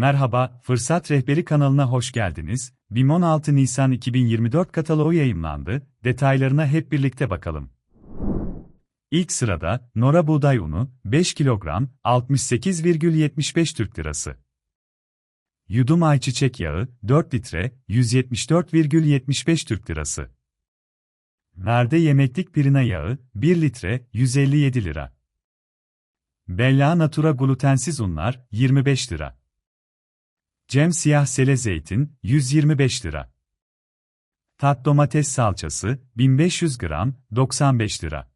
Merhaba, Fırsat Rehberi kanalına hoş geldiniz. BİM 16 Nisan 2024 kataloğu yayımlandı. Detaylarına hep birlikte bakalım. İlk sırada, Nora buğday unu, 5 kilogram, 68,75 Türk Lirası. Yudum ayçiçek yağı, 4 litre, 174,75 Türk Lirası. Nerde yemeklik pirina yağı, 1 litre, 157 lira. Bella Natura glutensiz unlar, 25 lira. Cem siyah sele zeytin, 125 lira. Tat domates salçası, 1500 gram, 95 lira.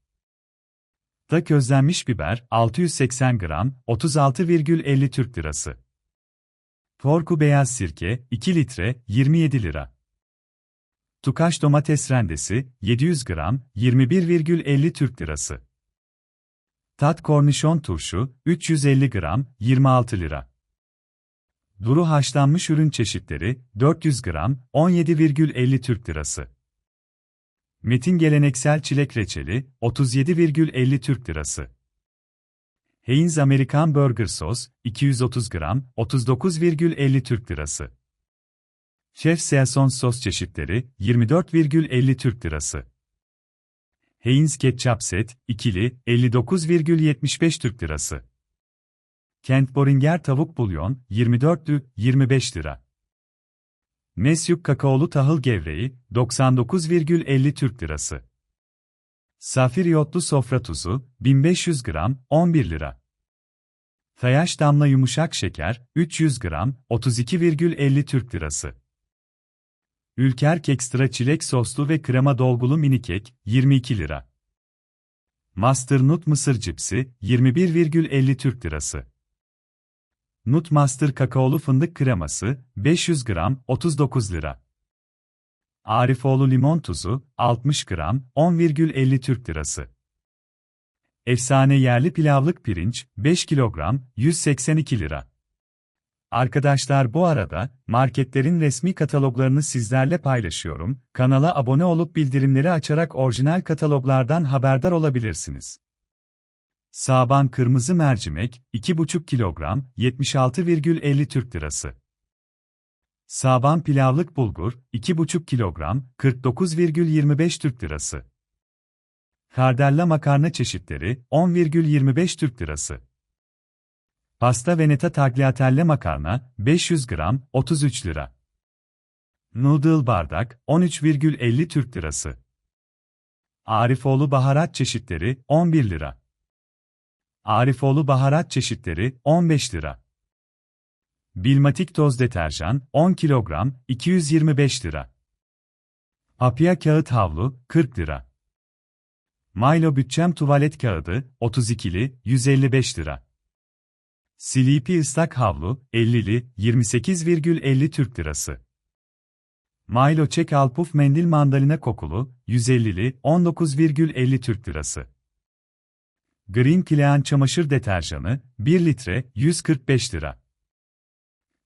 Da közlenmiş biber, 680 gram, 36,50 Türk lirası. Torku beyaz sirke, 2 litre, 27 lira. Tukaş domates rendesi, 700 gram, 21,50 Türk lirası. Tat kornişon turşu, 350 gram, 26 lira. Duru haşlanmış ürün çeşitleri, 400 gram, 17,50 Türk lirası. Metin geleneksel çilek reçeli, 37,50 Türk lirası. Heinz Amerikan Burger Sos, 230 gram, 39,50 Türk lirası. Chef Saison sos çeşitleri, 24,50 Türk lirası. Heinz Ketchup Set, ikili, 59,75 Türk lirası. Kent Boringer tavuk bulyon, 24'lü, 25 lira. Mesyuk kakaolu tahıl gevreği, 99,50 Türk lirası. Safir yotlu sofra tuzu, 1500 gram, 11 lira. Tayaş damla yumuşak şeker, 300 gram, 32,50 Türk lirası. Ülker Kekstra çilek soslu ve krema dolgulu mini kek, 22 lira. Master Nut mısır cipsi, 21,50 Türk lirası. Nut Master kakaolu fındık kreması, 500 gram, 39 lira. Arifoğlu limon tuzu, 60 gram, 10,50 Türk lirası. Efsane yerli pilavlık pirinç, 5 kilogram, 182 lira. Arkadaşlar bu arada, marketlerin resmi kataloglarını sizlerle paylaşıyorum, kanala abone olup bildirimleri açarak orijinal kataloglardan haberdar olabilirsiniz. Saban kırmızı mercimek, 2,5 kilogram, 76,50 Türk lirası. Saban pilavlık bulgur, 2,5 kilogram, 49,25 Türk lirası. Kardella makarna çeşitleri, 10,25 Türk lirası. Pasta Veneta tagliatelle makarna, 500 gram, 33 lira. Noodle bardak, 13,50 Türk lirası. Arifoğlu baharat çeşitleri, 11 lira. Arifoğlu baharat çeşitleri, 15 lira. Bilmatik toz deterjan, 10 kilogram, 225 lira. Apya kağıt havlu, 40 lira. Milo bütçem tuvalet kağıdı, 32'li, 155 lira. Sleepy ıslak havlu, 50'li, 28,50 Türk lirası. Milo çek alpuf mendil mandalina kokulu, 150'li, 19,50 Türk lirası. Green Clean çamaşır deterjanı, 1 litre, 145 lira.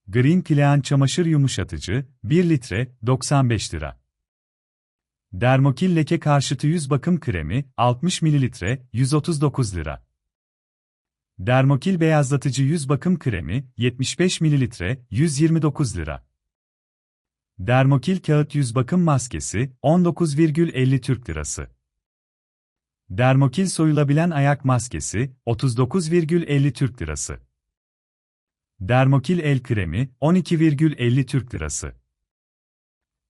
Green Clean çamaşır yumuşatıcı, 1 litre, 95 lira. Dermokil leke karşıtı yüz bakım kremi, 60 ml, 139 lira. Dermokil beyazlatıcı yüz bakım kremi, 75 ml, 129 lira. Dermokil kağıt yüz bakım maskesi, 19,50 Türk lirası. Dermokil soyulabilen ayak maskesi, 39,50 Türk lirası. Dermokil el kremi, 12,50 Türk lirası.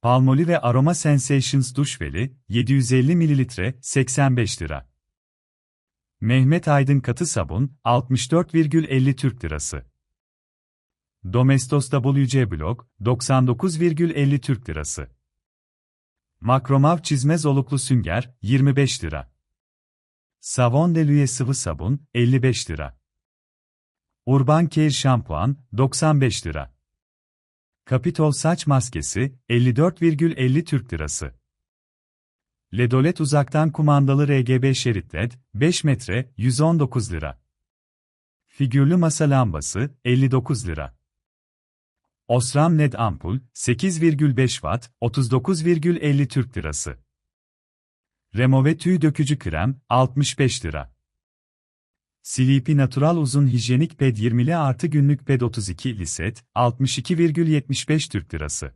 Palmolive Aroma Sensations duş veli, 750 ml, 85 lira. Mehmet Aydın katı sabun, 64,50 Türk lirası. Domestos WC Blok, 99,50 Türk lirası. Makromav çizmez oluklu sünger, 25 lira. Savon Delüye sıvı sabun, 55 lira. Urban Care şampuan, 95 lira. Kapitol saç maskesi, 54,50 Türk lirası. Ledolet uzaktan kumandalı RGB şerit LED, 5 metre, 119 lira. Figürlü masa lambası, 59 lira. Osram LED ampul, 8,5 watt, 39,50 Türk lirası. Remove tüy dökücü krem, 65 lira. Sleepy Natural uzun hijyenik ped 20'li artı günlük ped 32 liset, 62,75 Türk Lirası.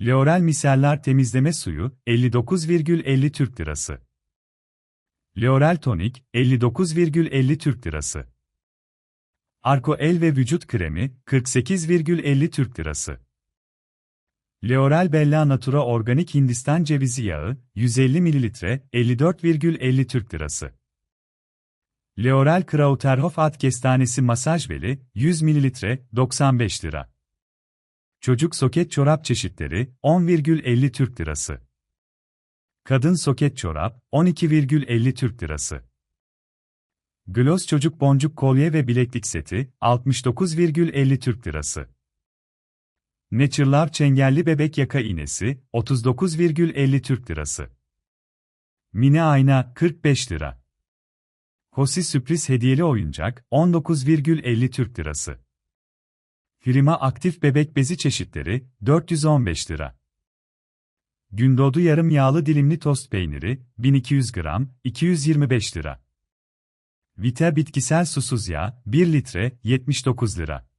L'Oreal miseller temizleme suyu, 59,50 Türk Lirası. L'Oreal tonik, 59,50 Türk Lirası. Arko el ve vücut kremi, 48,50 Türk Lirası. L'Oreal Bella Natura organik Hindistan cevizi yağı, 150 ml, 54,50 Türk Lirası. L'Oreal Krauterhof at kestanesi masaj beli, 100 ml, 95 lira. Çocuk soket çorap çeşitleri, 10,50 Türk Lirası. Kadın soket çorap, 12,50 Türk Lirası. Gloss çocuk boncuk kolye ve bileklik seti, 69,50 Türk Lirası. Naturelar çengelli bebek yaka iğnesi, 39,50 Türk Lirası. Mini ayna, 45 lira. Hosi sürpriz hediyeli oyuncak, 19,50 Türk Lirası. Firma aktif bebek bezi çeşitleri, 415 lira. Gündoğdu yarım yağlı dilimli tost peyniri, 1200 gram, 225 lira. Vita bitkisel susuz yağ, 1 litre, 79 lira.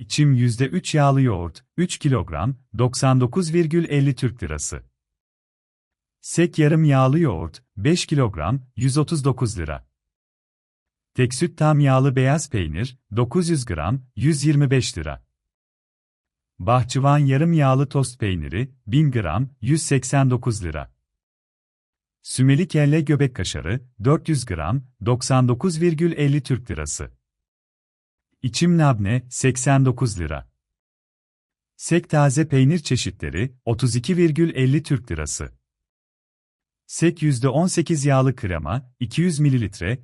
İçim %3 yağlı yoğurt, 3 kilogram, 99,50 Türk Lirası. Sek yarım yağlı yoğurt, 5 kilogram, 139 lira. Tek süt tam yağlı beyaz peynir, 900 gram, 125 lira. Bahçıvan yarım yağlı tost peyniri, 1000 gram, 189 lira. Sümeli kelle göbek kaşarı, 400 gram, 99,50 Türk Lirası. İçim labne, 89 lira. Sek taze peynir çeşitleri, 32,50 Türk Lirası. Sek %18 yağlı krema, 200 ml,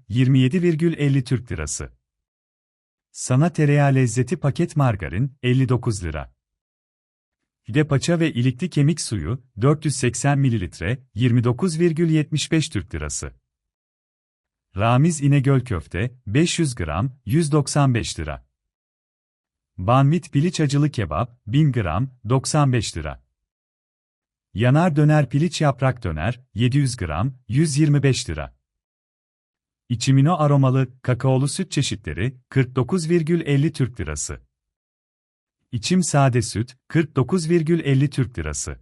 27,50 Türk Lirası. Sana tereyağı lezzeti paket margarin, 59 lira. Fide paça ve ilikli kemik suyu, 480 ml, 29,75 Türk Lirası. Ramiz İnegöl köfte, 500 gram, 195 lira. Banvit piliç acılı kebap, 1000 gram, 95 lira. Yanar döner piliç yaprak döner, 700 gram, 125 lira. İçimino aromalı, kakaolu süt çeşitleri, 49,50 Türk Lirası. İçim sade süt, 49,50 Türk Lirası.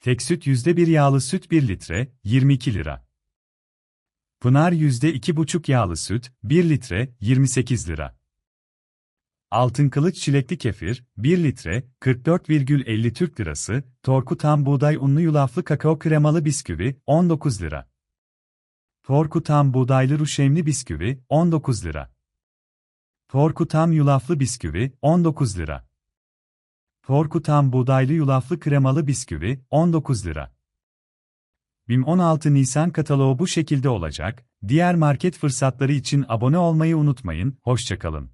Tek süt %1 yağlı süt 1 litre, 22 lira. Pınar %2,5 yağlı süt, 1 litre, 28 lira. Altın kılıç çilekli kefir, 1 litre, 44,50 Türk Lirası, Torku tam buğday unlu yulaflı kakao kremalı bisküvi, 19 lira. Torku tam buğdaylı ruşemli bisküvi, 19 lira. Torku tam yulaflı bisküvi, 19 lira. Torku tam buğdaylı yulaflı kremalı bisküvi, 19 lira. BİM 16 Nisan kataloğu bu şekilde olacak. Diğer market fırsatları için abone olmayı unutmayın. Hoşçakalın.